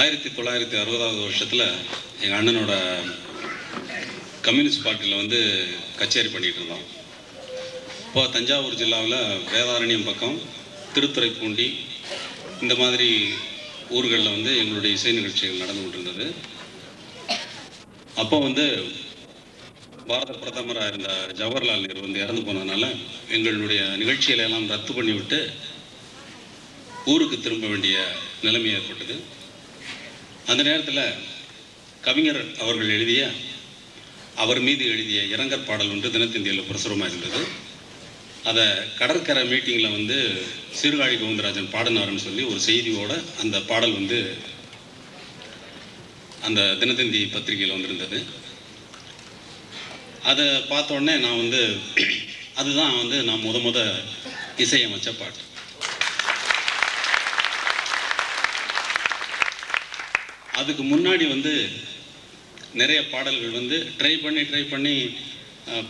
ஆயிரத்தி தொள்ளாயிரத்தி அறுபதாவது வருஷத்தில் எங்கள் அண்ணனோட கம்யூனிஸ்ட் பார்ட்டியில் வந்து கச்சேரி பண்ணிகிட்டு இருந்தோம் இப்போ தஞ்சாவூர் ஜில்லாவில் வேதாரண்யம் பக்கம் திருத்துறைப்பூண்டி இந்த மாதிரி ஊர்களில் வந்து எங்களுடைய இசை நிகழ்ச்சிகள் நடந்து கொண்டிருந்தது. அப்போ வந்து பாரத பிரதமராக இருந்த ஜவஹர்லால் நேரு வந்து இறந்து போனதுனால எங்களுடைய நிகழ்ச்சிகளை எல்லாம் ரத்து பண்ணிவிட்டு ஊருக்கு திரும்ப வேண்டிய நிலைமை ஏற்பட்டது. அந்த நேரத்தில் கவிஞர் அவர்கள் எழுதிய அவர் மீது எழுதிய இரங்கற் பாடல் ஒன்று தினத்தந்தியில் பிரசுரமாக இருந்தது. அதை கடற்கரை மீட்டிங்கில் வந்து சீர்காழி கோவிந்தராஜன் பாடினாருன்னு சொல்லி ஒரு செய்தியோட அந்த பாடல் வந்து அந்த தினத்தந்தி பத்திரிகையில் வந்திருந்தது. அதை பார்த்தோடனே நான் வந்து அதுதான் வந்து நான் முத முத இசையமைச்ச பாட்டு. அதுக்கு முன்னாடி வந்து நிறைய பாடல்கள் வந்து ட்ரை பண்ணி ட்ரை பண்ணி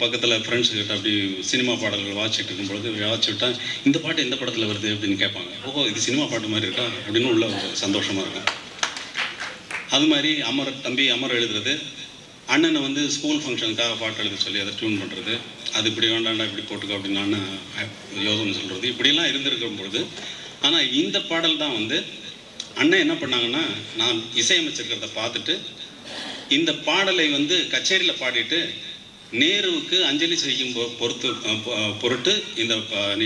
பக்கத்தில் ஃப்ரெண்ட்ஸுக்கிட்ட அப்படி சினிமா பாடல்கள் வாசிச்சுட்டு இருக்கும் பொழுது வாசிச்சு இந்த பாட்டு எந்த படத்தில் வருது அப்படின்னு கேட்பாங்க. ஓஹோ இது சினிமா பாட்டு மாதிரி இருக்கா? அப்படின்னு உள்ள ஒரு சந்தோஷமாக இருக்கும். அது மாதிரி அமர் தம்பி அமர் எழுதுறது. அண்ணனை வந்து ஸ்கூல் ஃபங்க்ஷனுக்காக பாட்டு எழுத சொல்லி அதை டியூன் பண்ணுறது அது இப்படி வேண்டாண்டா இப்படி போட்டுக்கோ அப்படின்னு அண்ணன் யோசனை சொல்கிறது இப்படிலாம் இருந்திருக்கும் பொழுது ஆனால் இந்த பாடல் தான் வந்து அண்ணன் என்ன பண்ணாங்கன்னா நான் இசையமைச்சிருக்கிறத பார்த்துட்டு இந்த பாடலை வந்து கச்சேரியில் பாடிட்டு நேருவுக்கு அஞ்சலி செய்யும் பொறுத்து பொருட்டு இந்த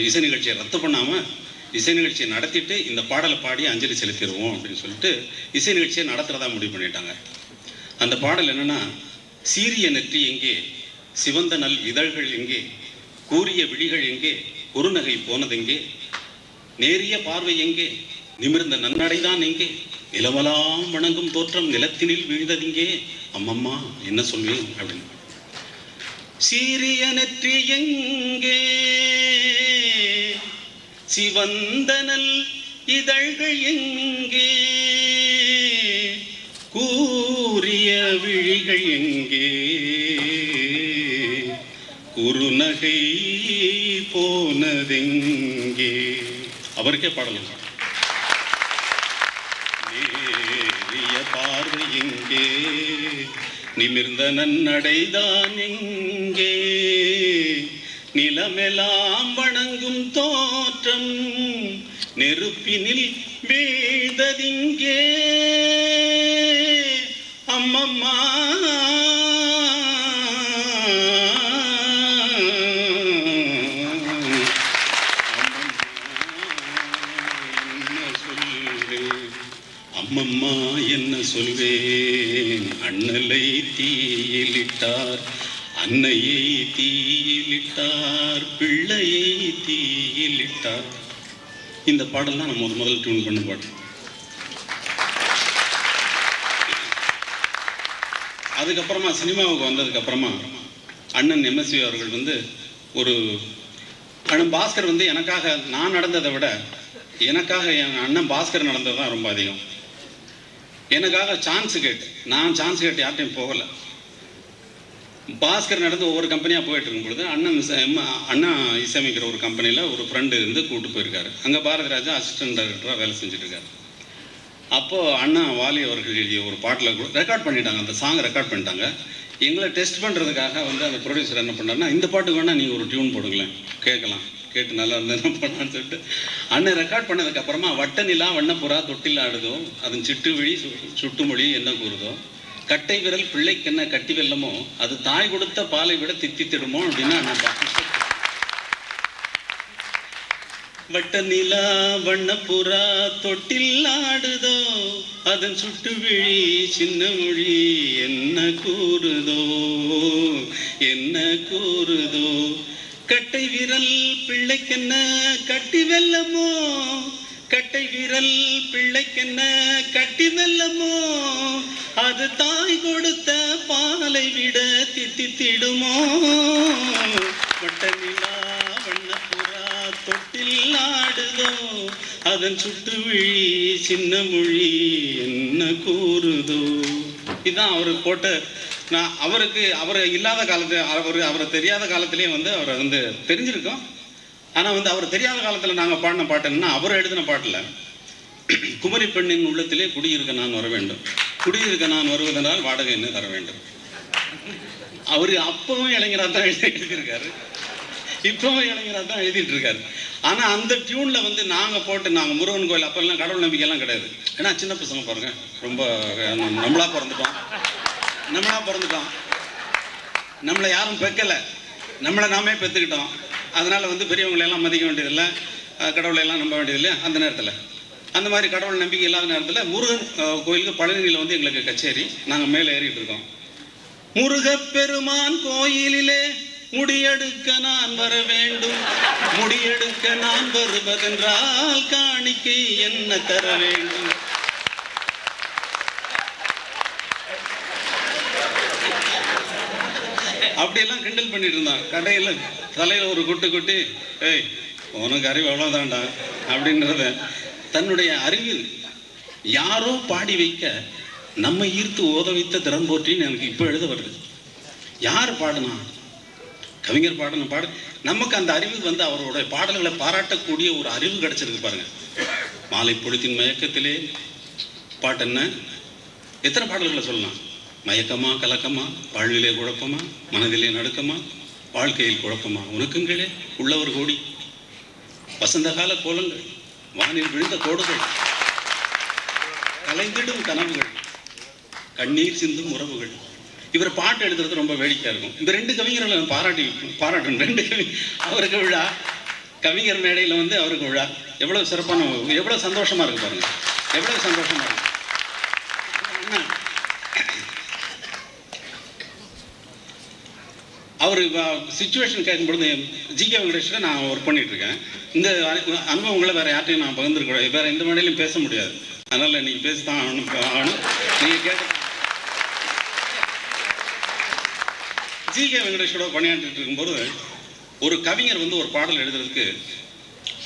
இசை நிகழ்ச்சியை ரத்து பண்ணாமல் இசை நிகழ்ச்சியை நடத்திட்டு இந்த பாடலை பாடி அஞ்சலி செலுத்திடுவோம் அப்படின்னு சொல்லிட்டு இசை நிகழ்ச்சியை நடத்துகிறதா முடிவு பண்ணிட்டாங்க. அந்த பாடல் என்னன்னா சீரிய நெற்றி எங்கே சிவந்த நல் இதழ்கள் எங்கே கூறிய விழிகள் எங்கே குறுநகை போனது எங்கே நேரிய பார்வை எங்கே நிமிர்ந்த நன்னடைதான் எங்கே நிலவலாம் வணங்கும் தோற்றம் நிலத்தினில் வீழ்ந்ததிங்கே. அம்மம்மா என்ன சொல்வேன் அப்படின்னு. சீரிய நெற்றி எங்கே? சிவந்தனல் இதழ்கள் எங்கே? கூறிய விழிகள் எங்கே? குறுநகை போனதெங்கே? அவருக்கே பாடலாம் நேரிய பார்வை எங்கே நிமிர்ந்த நன்னடைதான் எங்கே நிலமெல்லாம் வணங்கும் தோற்றம் நெருப்பினில் வீழ்ந்ததிங்கே. அண்ணலை தீயிலிட்டார். அன்னையை தீயிலிட்டார். பிள்ளையை தீயிலிட்டார். இந்த பாடல்லாம் நம்ம முதல் முதல் டியூன் பண்ண பாட்டு. அதுக்கப்புறமா சினிமாவுக்கு வந்ததுக்கு அப்புறமா அண்ணன் எம்எஸ்வி அவர்கள் வந்து ஒரு அண்ணன் பாஸ்கர் வந்து எனக்காக நான் நடந்ததை விட எனக்காக என் அண்ணன் பாஸ்கர் நடந்தது தான் ரொம்ப அதிகம். எனக்காக சான்ஸ் கேட்டு. நான் சான்ஸ் கேட்டு யார்ட்டையும் போகலை. பாஸ்கர் நடந்து ஒவ்வொரு கம்பெனியாக போயிட்டு இருக்கும் பொழுது அண்ணன் இசை- அண்ணா இசையமைக்கிற ஒரு கம்பெனியில் ஒரு ஃப்ரெண்டு இருந்து கூப்பிட்டு போயிருக்காரு. அங்கே பாரதி ராஜா அசிஸ்டன்ட் டைரக்டராக வேலை செஞ்சுட்டு இருக்காரு. அப்போது அண்ணா வாலி அவர்கள் எழுதிய ஒரு பாட்டில் ரெக்கார்ட் பண்ணிட்டாங்க. அந்த சாங் ரெக்கார்ட் பண்ணிட்டாங்க. எங்களை டெஸ்ட் பண்ணுறதுக்காக வந்து அந்த ப்ரொடியூசர் என்ன பண்ணாருன்னா இந்த பாட்டுக்கு வேணால் நீங்கள் ஒரு டியூன் போடுங்களேன். கேட்கலாம். கேட்டு நல்லா இருந்தா என்ன சொல்லிட்டு அண்ணன் ரெக்கார்ட் பண்ணதுக்கப்புறமா வட்ட நிலா வண்ணப்புறா தொட்டில் ஆடுதோ அதன் சிட்டு விழி சு- சுட்டுமொழி என்ன கூறுதோ கட்டை விரல் பிள்ளைக்கென்ன கட்டி வெல்லமோ அது தாய் கொடுத்த பாலை விட தித்தித்திடுமோ அப்படின்னு அண்ணன் வட்ட நிலா வண்ணப்புறா தொட்டில் ஆடுதோ அதன் சுட்டு விழி சின்ன மொழி என்ன கூறுதோ என்ன கூறுதோ கட்டை விரல் பிள்ளைக்கென்ன கட்டி வெல்லமோ? கட்டை விரல் பிள்ளைக்கென்ன கட்டி வெல்லமோ? அது தாய் கொடுத்த பாலை விட தித்தித்திடுமோ வட்ட நிலா வண்ணப்புறா தொட்டில் ஆடுதோ? அதன் சுட்டு விழி சின்ன மொழி என்ன கூறுதோ? இதுதான் அவர் போட்ட நான் அவருக்கு அவர் இல்லாத காலத்து அவர் அவரை தெரியாத காலத்திலேயே வந்து அவரை வந்து தெரிஞ்சிருக்கோம். ஆனால் வந்து அவர் தெரியாத காலத்தில் நாங்கள் பாடின பாட்டு அவர் எழுதின பாட்டில் குமரி பெண்ணின் உள்ளத்திலே குடியிருக்க நான் வர வேண்டும். குடியிருக்க நான் வருவதனால் வாடகை என்ன தர வேண்டும். அவர் அப்பவும் இளைஞராக தான் எழுதி எழுதியிருக்காரு. இப்பவும் இளைஞராக தான் எழுதிட்டு இருக்காரு ஆனால் அந்த டியூனில் வந்து நாங்கள் போட்டு நாங்கள் முருகன் கோயில் அப்பெல்லாம் கடவுள் நம்பிக்கையெல்லாம் கிடையாது. ஏன்னா சின்ன பசங்க பாருங்க ரொம்ப நம்மளாக நம்மளா பிறந்துட்டோம். நம்மளா பிறந்துட்டோம். நம்மளை யாரும் பெக்கலை. நம்மளை நாமே பெற்றுக்கிட்டோம் அதனால் வந்து பெரியவங்களையெல்லாம் மதிக்க வேண்டியதில்லை. கடவுளையெல்லாம் நம்ப வேண்டியதில்லை அந்த நேரத்தில். அந்த மாதிரி கடவுள் நம்பிக்கை இல்லாத நேரத்தில் முருகன் கோயிலுக்கு பழனியில் வந்து எங்களுக்கு கச்சேரி. நாங்கள் மேலே ஏறிட்டு இருக்கோம். முருகப்பெருமான் கோயிலிலே முடியெடுக்க நான் வர வேண்டும். முடியெடுக்க நான் வருவதென்றால் காணிக்கை என்ன தர வேண்டும்? அப்படியெல்லாம் கிண்டல் பண்ணிட்டு இருந்தான். கடையில் தலையில் ஒரு குட்டு குட்டி ஏய் உனக்கு அறிவு அவ்வளோதான்டா அப்படின்றத தன்னுடைய அறிவு யாரோ பாடி வைக்க நம்ம ஈர்த்து ஓத வைத்த திறன் போற்றின்னு எனக்கு இப்போ எழுத வருது. யார் பாடுனா? கவிஞர் பாடின பாடு. நமக்கு அந்த அறிவு வந்து அவருடைய பாடல்களை பாராட்டக்கூடிய ஒரு அறிவு கிடைச்சிருக்கு பாருங்க. மாலை பொழுத்தின் மயக்கத்திலே பாட்டு என்ன எத்தனை பாடல்களை சொல்லலாம்? மயக்கமா கலக்கமா வாழ்விலே குழப்பமா மனதிலே நடுக்கமா வாழ்க்கையில் குழப்பமா? உனக்குங்களே உள்ளவர் கோடி. வசந்த கால கோலங்கள் வானில் விழுந்த கோடுகள் கலைந்திடும் கனவுகள் கண்ணீர் சிந்தும் உறவுகள். இவர் பாட்டு எழுதுறது ரொம்ப வேடிக்கையா இருக்கும். இந்த ரெண்டு கவிஞர்களை நான் பாராட்டி பாராட்டணும். ரெண்டு கவி அவருக்கு விழா. கவிஞர் மேடையில் வந்து அவருக்கு விழா. எவ்வளவு சிறப்பான எவ்வளவு சந்தோஷமா இருக்கு பாருங்க. எவ்வளவு சந்தோஷமா இருக்கு. அவர் சுச்சுவேஷன் கேட்கும்பொழுது ஜிகே வெங்கடேஷ்ல நான் ஒர்க் பண்ணிட்டு இருக்கேன் இந்த அனுபவங்களை வேற யார்ட்டையும் நான் பகிர்ந்துருக்கூடாது வேற எந்த மேடையிலும் பேச முடியாது. அதனால நீங்க தான் ஆகணும் ஆகணும். நீங்க ஜி. ஜிகே வெங்கடேஷோட பணியாற்றிட்டு இருக்கும்போது ஒரு கவிஞர் வந்து ஒரு பாடல் எழுதுறதுக்கு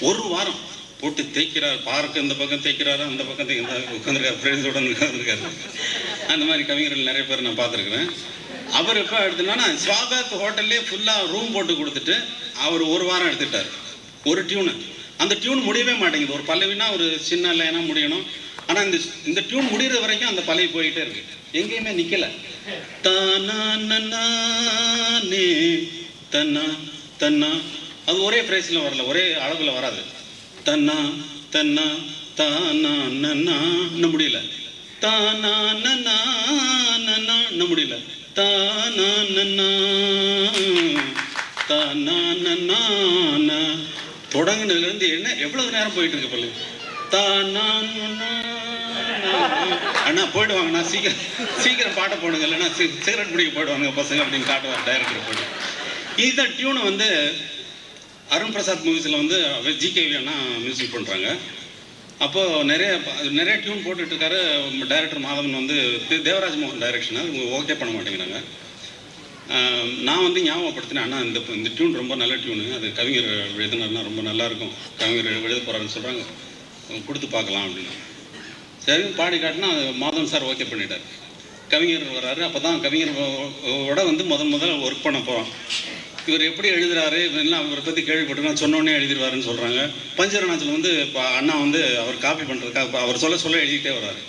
ஒரு வாரம் போட்டு தேய்க்கிறார். பார்க்க இந்த பக்கம் தேய்க்கிறாரு? அந்த பக்கம் தேய்க்கிறாரு உட்காந்துருக்காரு ஃப்ரெண்ட்ஸோட உட்காந்துருக்காரு அந்த மாதிரி கவிஞர்கள் நிறைய பேர் நான் பார்த்துருக்குறேன். அவர் எப்போ எடுத்துனா ஸ்வாகத் ஹோட்டல்லே ஃபுல்லாக ரூம் போட்டு கொடுத்துட்டு அவர் ஒரு வாரம் எடுத்துட்டார் ஒரு டியூனு அந்த டியூன் முடியவே மாட்டேங்குது. ஒரு பல்லவினா ஒரு சின்ன லைனாக முடியணும். ஆனால் இந்த இந்த டியூன் முடிகிற வரைக்கும் அந்த பழைய போயிட்டே இருக்கு. எங்கேயுமே நிற்கலை தானே தன்னா தன்னா அது ஒரே ஃப்ரேஸில் வரல. ஒரே அளவில் வராது. தன்னா தன்னா தானா நன்னா முடியல. தானா நன்னா நன்னா முடியல. தொடங்கினதுலேருந்து என்ன எவ்வளவு நேரம் போயிட்டு இருக்கு பல்லு? தானா நன்னா நா. அண்ணா போயிடுவாங்கண்ணா சீக்கிரம் சீக்கிரம் பாட்டை போடுங்க. இல்லைன்னா சிகரெட் பிடிக்க போயிடுவாங்க பசங்க அப்படின்னு காட்டுவார் டைரக்டர் போயிடு இந்த டியூனை வந்து அருண் பிரசாத் மூவிஸில் வந்து ஜிகேவி அண்ணா மியூசிக் பண்ணுறாங்க அப்போ நிறைய நிறைய டியூன் போட்டுட்டு இருக்காரு டைரக்டர் மாதவன் வந்து தேவராஜ் மோகன் டைரக்ஷனை ஓகே பண்ண மாட்டேங்கிறாங்க. நான் வந்து ஞாபகப்படுத்தினேன் அண்ணா இந்த இந்த டியூன் ரொம்ப நல்ல டியூனு அது கவிஞர் எழுதினார்னா ரொம்ப நல்லா இருக்கும் கவிஞர் எழுத போறாருன்னு சொல்றாங்க. கொடுத்து பார்க்கலாம் அப்படின்னு. சரி பாடி காட்டினா மாதவன் சார் ஓகே பண்ணிட்டார். கவிஞர் வர்றாரு அப்போ தான் கவிஞரோட வந்து முதல் முதல்ல ஒர்க் பண்ண போகிறோம் இவர் எப்படி எழுதுறாரு இதெல்லாம் அவரை பற்றி கேள்விப்பட்டு சொன்னோடனே எழுதிடுவாருன்னு சொல்கிறாங்க பஞ்சரணாச்சல் வந்து இப்போ அண்ணா வந்து அவர் காப்பி பண்ணுறதுக்காக அவர் சொல்ல சொல்ல எழுதிட்டே வர்றாரு.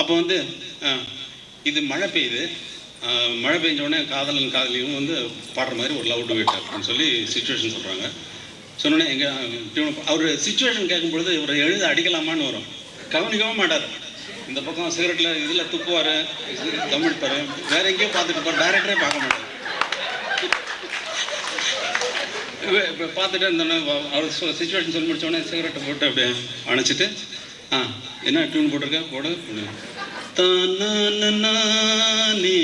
அப்போ வந்து இது மழை பெய்யுது. மழை பெஞ்ச உடனே காதலன் காதலியும் வந்து பாடுற மாதிரி ஒரு லவ் டுவேட் அப்படின்னு சொல்லி சுச்சுவேஷன் சொல்கிறாங்க சொன்னோடனே எங்கள் அவர் சுச்சுவேஷன் கேட்கும்பொழுது இவரை எழுத அடிக்கலாமான்னு வரும். கவனிக்கவும் மாட்டார். இந்த பக்கம் சிகரெட்டில் இதில் துப்புவார் கவனிப்பார் வேற எங்கேயோ பார்த்துட்டு இருப்பார் டேரக்டரே பார்க்க மாட்டார். இப்போ பார்த்துட்டு இருந்தோன்னே அவர் சுச்சுவேஷன் சொல்லி முடிச்ச சிகரெட்டை போட்டு அப்படியே அணைச்சிட்டு ஆ என்ன டியூன் போட்டிருக்க? போடு. தானா தானானே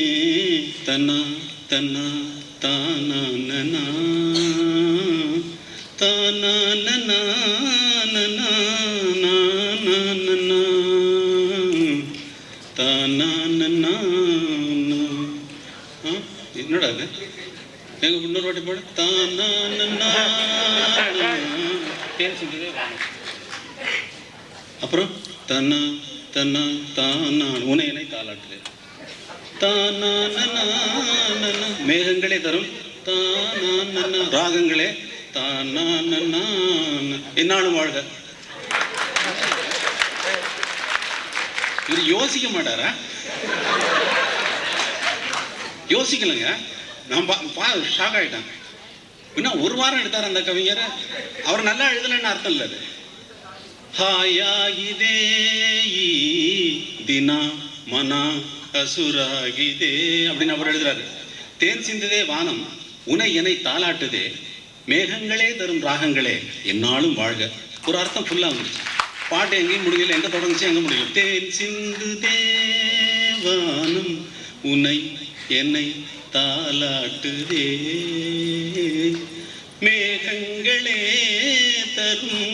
தன்னா தன்னா தானா தானா ஆ என்னடா அது எங்க இன்னொரு வாட்டி பாடு. அப்புறம் தன்னா தன்னா தானா உனையனை தாளாட்டுது. தானானனா மேகங்களே தரும். தானானனா ராகங்களே. தானானனா என்னாலும் வாழ்க. இவர் யோசிக்க மாட்டாரா? யோசிக்கலைங்க. நான் பா- பா ஷாக் ஆயிட்டேன் இன்னும் ஒரு வாரம் எடுத்தார் அந்த கவிஞர் அவர் நல்லா எழுதலைன்னு அர்த்தம் இல்லை அது ಹಾಯಾಗಿದೆ ಈ ದಿನ ಮನ ಹಸುರಾಗಿದೆ அப்படின்னு அவர் எழுதுறாரு தேன் சிந்துதே வானம் உனை என்னை தாலாட்டுதே மேகங்களே தரும் ராகங்களே என்னாலும் வாழ்க ஒரு அர்த்தம் ஃபுல்லா வந்துருச்சு பாட்டு எங்கேயும் முடியல எங்க தொடங்குச்சு எங்க முடியல தேன் சிந்துதே வானம் உனை என்னை தாலாட்டுதே மேகங்களே தரும்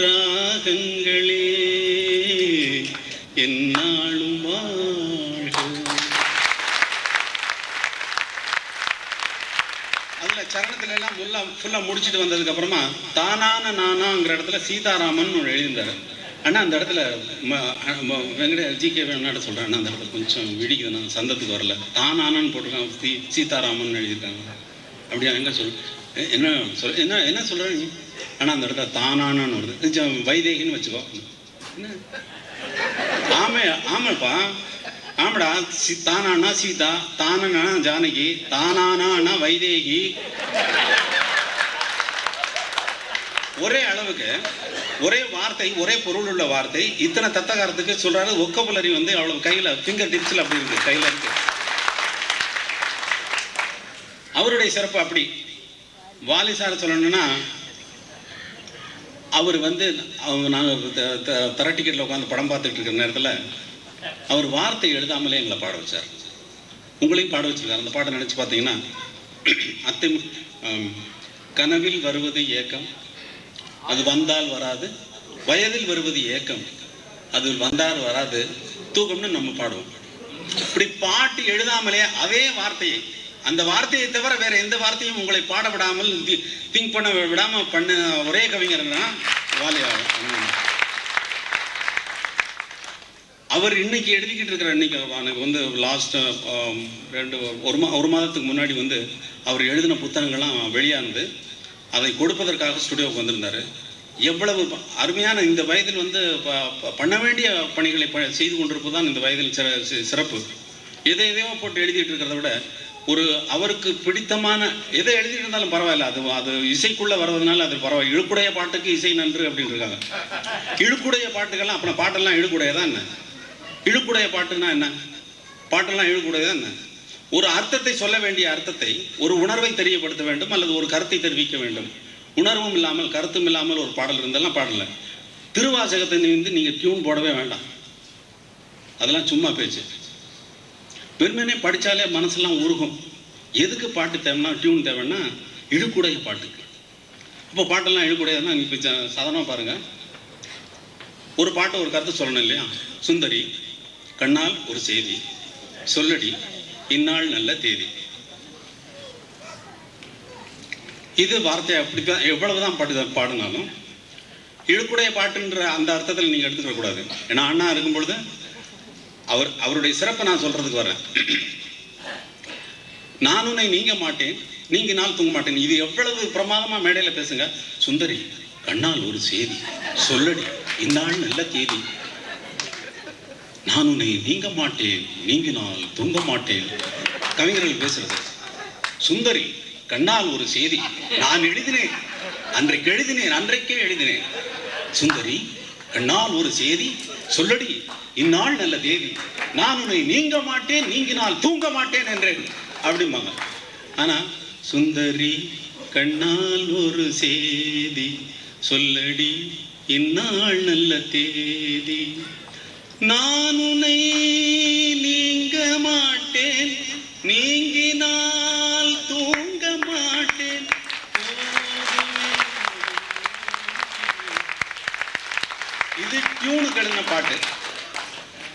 ராகங்களே. என்னாலும் அதில் அதுல சரணத்துல எல்லாம் ஃபுல்லாக ஃபுல்லா முடிச்சிட்டு வந்ததுக்கு அப்புறமா தானான நானாங்கிற இடத்துல சீதாராமன் ஒன்று எழுதியிருந்தாரு. அண்ணா அந்த இடத்துல ம- வெங்கட ஜி கே வேணாட சொல்கிறேன் அந்த இடத்துல கொஞ்சம் விடிக்குது நான் சந்தத்துக்கு வரல. தான் ஆனான்னு போட்டிருக்கான் சீ சீதாராமன் எழுதியிருக்காங்க. அப்படியா எங்கே சொல் என்ன சொல் என்ன என்ன சொல்கிற நீ? ஆனால் அந்த இடத்துல தானானன்னு வருது. கொஞ்சம் வைதேகின்னு வச்சுக்கோ. என்ன? ஆமே ஆமாப்பா. ஆமாடா சி தானானா சீதா தானனா ஜானகி தானானா வைதேகி. ஒரே அளவுக்கு ஒரே வார்த்தை ஒரே பொருள் உள்ள வார்த்தை. இத்தனை தத்தகாரத்துக்கு சொல்றாரு ஒக்கபுலரி வந்து அவ்வளவு கையில ஃபிங்கர் டிப்ஸ்ல அப்படி இருக்கு கையில இருக்கு. அவருடைய சிறப்பு அப்படி. வாலிசார சொல்லணும்னா அவர் வந்து அவங்க நாங்கள் தர டிக்கெட்டில் உட்காந்து படம் பார்த்துட்டு இருக்கிற நேரத்தில் அவர் வார்த்தை எழுதாமலே எங்களை பாட வச்சார். உங்களையும் பாட வச்சிருக்காரு. அந்த பாட்டை நினச்சி பார்த்தீங்கன்னா அத்தை கனவில் வருவது ஏக்கம் அது வந்தால் வராது. வயதில் வருவது ஏக்கம். அது வந்தால் வராது. தூக்கம்னு நம்ம பாடுவோம். இப்படி பாட்டு எழுதாமலே அதே வார்த்தையை அந்த வார்த்தையை தவிர வேற எந்த வார்த்தையும் உங்களை பாட விடாமல் திங்க் பண்ண விடாம பண்ண ஒரே கவிஞர்னா தான் அவர் இன்னைக்கு எழுதிக்கிட்டு இருக்கிற இன்னைக்கு எனக்கு வந்து லாஸ்ட் ரெண்டு ஒரு மா ஒரு மாதத்துக்கு முன்னாடி வந்து அவர் எழுதின புத்தகங்கள்லாம் வெளியானது. அதை கொடுப்பதற்காக ஸ்டுடியோவுக்கு வந்திருந்தாரு. எவ்வளவு அருமையான இந்த வயதில் வந்து ப- ப- பண்ண வேண்டிய பணிகளை ப- செய்து கொண்டிருப்பதுதான் இந்த வயதில் சிற- சிறப்பு. எதை எதையோ போட்டு எழுதிட்டு இருக்கிறத விட ஒரு அவருக்கு பிடித்தமான எதை எழுதிட்டு இருந்தாலும் பரவாயில்ல. அது அது இசைக்குள்ள வர்றதுனால அது பரவாயில்ல. இழுக்குடைய பாட்டுக்கு இசை நன்று அப்படின்னு இருக்காங்க. இழுக்குடைய பாட்டுக்கெல்லாம் அப்புறம் பாட்டெல்லாம் இழுக்குடையதான் என்ன? இழுக்குடைய பாட்டுன்னா என்ன? பாட்டெல்லாம் இழுக்குடையதான் என்ன? ஒரு அர்த்தத்தை சொல்ல வேண்டிய அர்த்தத்தை ஒரு உணர்வை தெரியப்படுத்த வேண்டும் அல்லது ஒரு கருத்தை தெரிவிக்க வேண்டும். உணர்வும் இல்லாமல் கருத்தும் இல்லாமல் ஒரு பாடல் இருந்தெல்லாம் பாடல. திருவாசகத்தை வந்து நீங்க டியூன் போடவே வேண்டாம். அதெல்லாம் சும்மா பேச்சு. வெறுமனே படிச்சாலே மனசெல்லாம் உருகும். எதுக்கு பாட்டு தேவைன்னா டியூன் தேவைன்னா இழுக்குடைய பாட்டுக்கு இப்போ பாட்டெல்லாம் இழுக்குடையதுன்னா இப்போ சாதாரணமாக பாருங்க. ஒரு பாட்டை ஒரு கருத்து சொல்லணும் இல்லையா? சுந்தரி கண்ணால் ஒரு செய்தி. சொல்லடி இந்நாள் நல்ல தேதி. இது வார்த்தை அப்படித்தான் எவ்வளவுதான் பாட்டு பாடினாலும் இழுக்குடைய பாட்டுன்ற அந்த அர்த்தத்தில் நீங்க எடுத்துக்க கூடாது. ஏன்னா அண்ணா இருக்கும் பொழுது அவர் அவருடைய சிறப்பை நான் சொல்றதுக்கு வரேன். நான் உன்னை நீங்க மாட்டேன் நீங்க நாள் தூங்க மாட்டேன். இது எவ்வளவு பிரமாதமா மேடையில பேசுங்க. சுந்தரி கண்ணால் ஒரு செய்தி. சொல்லடி இந்நாள் நல்ல தேதி. நான் உன்னை நீங்க மாட்டேன் நீங்கினால் தூங்க மாட்டேன். கவிஞர்கள் பேசுறது சுந்தரி கண்ணால் ஒரு செய்தி நான் எழுதினேன் அன்றைக்கு எழுதினேன் அன்றைக்கே எழுதினேன். சுந்தரி கண்ணால் ஒரு செய்தி சொல்லடி இந்நாள் நல்ல தேதி நான் உன்னை நீங்க மாட்டேன் நீங்கினால் தூங்க மாட்டேன் என்றேன் அப்படிம்பாங்க. ஆனா சுந்தரி கண்ணால் ஒரு செய்தி சொல்லடி இந்நாள் நல்ல தேதி. நான் உன்னை நீங்க மாட்டேன். நீங்கினால் தூங்க மாட்டேன். இது டியூனுக்கு எழுதின பாட்டு.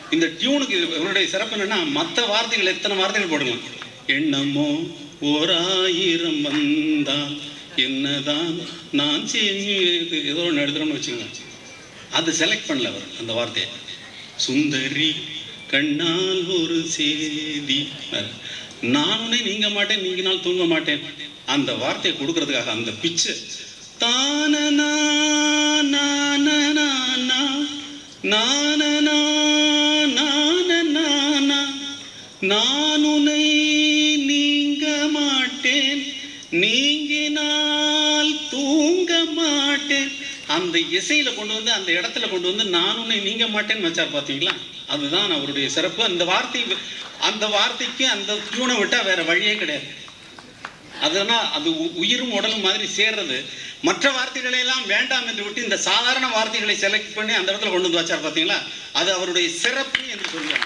இந்த டியூனுக்கு இது- இவருடைய சிறப்பு என்னன்னா மற்ற வார்த்தைகள் எத்தனை வார்த்தைகள் போடலாம் எண்ணமோ ஓர் ஆயிரம் வந்தால் என்னதான் நான் செய்து ஏதோ ஒன்று எழுதுறோம்னு வச்சுக்கோங்க. அது செலக்ட் பண்ணல அவர் அந்த வார்த்தையை. சுந்தரி கண்ணால் ஒரு செய்தி நானே நீங்க மாட்டேன் நீங்க நாள் தூங்க மாட்டேன். அந்த வார்த்தையை கொடுக்கறதுக்காக அந்த பிச்சு. தானனா நான் அந்த இசையில கொண்டு வந்து அந்த இடத்துல கொண்டு வந்து நான் உன்னை நீங்க மாட்டேன்னு வச்சார் பாத்தீங்களா? அதுதான் அவருடைய சிறப்பு. அந்த வார்த்தை அந்த வார்த்தைக்கு அந்த டியூனை விட்டா வேற வழியே கிடையாது. அதனால் அது உ- உயிரும் உடலும் மாதிரி சேர்றது. மற்ற வார்த்தைகளை எல்லாம் வேண்டாம் என்று விட்டு இந்த சாதாரண வார்த்தைகளை செலக்ட் பண்ணி அந்த இடத்துல கொண்டு வந்து வச்சார் பாத்தீங்களா? அது அவருடைய சிறப்பு என்று சொல்லுவாங்க.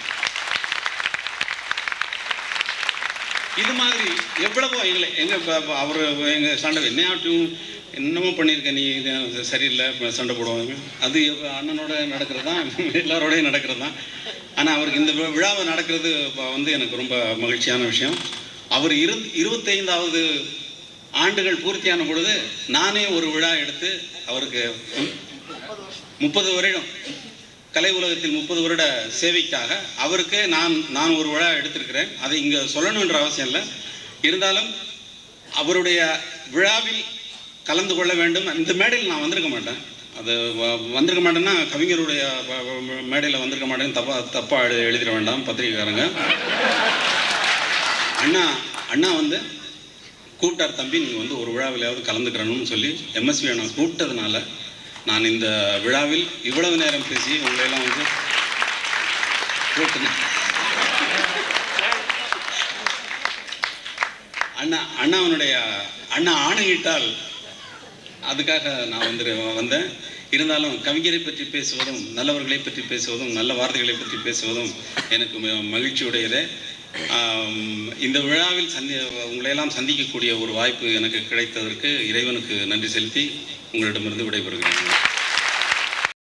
இது மாதிரி எவ்வளவோ எங்களை எங்க அவர் எங்க சண்டை என்ன என்னமோ பண்ணியிருக்க நீ இது சரியில்லை சண்டை போடுவாங்க. அது அண்ணனோட நடக்கிறது தான் எல்லாரோடையும் நடக்கிறது தான் ஆனால் அவருக்கு இந்த விழாவை நடக்கிறது வந்து எனக்கு ரொம்ப மகிழ்ச்சியான விஷயம். அவர் இரு இருபத்தைந்தாவது ஆண்டுகள் பூர்த்தியான பொழுது நானே ஒரு விழா எடுத்து அவருக்கு முப்பது வருடம் கலை உலகத்தில் முப்பது வருட சேவைக்காக அவருக்கு நான் நான் ஒரு விழா எடுத்திருக்கிறேன். அதை இங்கே சொல்லணுன்ற அவசியம் இல்லை. இருந்தாலும் அவருடைய விழாவில் கலந்து கொள்ள வேண்டும். இந்த மேடையில் நான் வந்திருக்க மாட்டேன். அது வ- வந்திருக்க மாட்டேன்னா கவிஞருடைய மேடையில் வந்திருக்க மாட்டேன்னு தப்பா தப்பாக எழு- எழுதிட வேண்டாம் பத்திரிகைக்காரங்க. அண்ணா அண்ணா வந்து கூப்பிட்டார் தம்பி நீங்கள் வந்து ஒரு விழாவிலாவது கலந்துக்கிறணும்னு சொல்லி. எம்எஸ்வி அண்ணா கூப்பிட்டதுனால நான் இந்த விழாவில் இவ்வளவு நேரம் பேசி உங்களையெல்லாம் வந்து கூட்டினேன் அண்ணா அண்ணாவனுடைய அண்ணா ஆணையிட்டால் அதுக்காக நான் வந்து வந்தேன். இருந்தாலும் கவிஞரை பற்றி பேசுவதும் நல்லவர்களை பற்றி பேசுவதும் நல்ல வார்த்தைகளை பற்றி பேசுவதும் எனக்கு மகிழ்ச்சியுடையது. இந்த விழாவில் சந்தி உங்களையெல்லாம் சந்திக்கக்கூடிய ஒரு வாய்ப்பு எனக்கு கிடைத்ததற்கு இறைவனுக்கு நன்றி செலுத்தி உங்களிடமிருந்து விடைபெறுகிறேன்.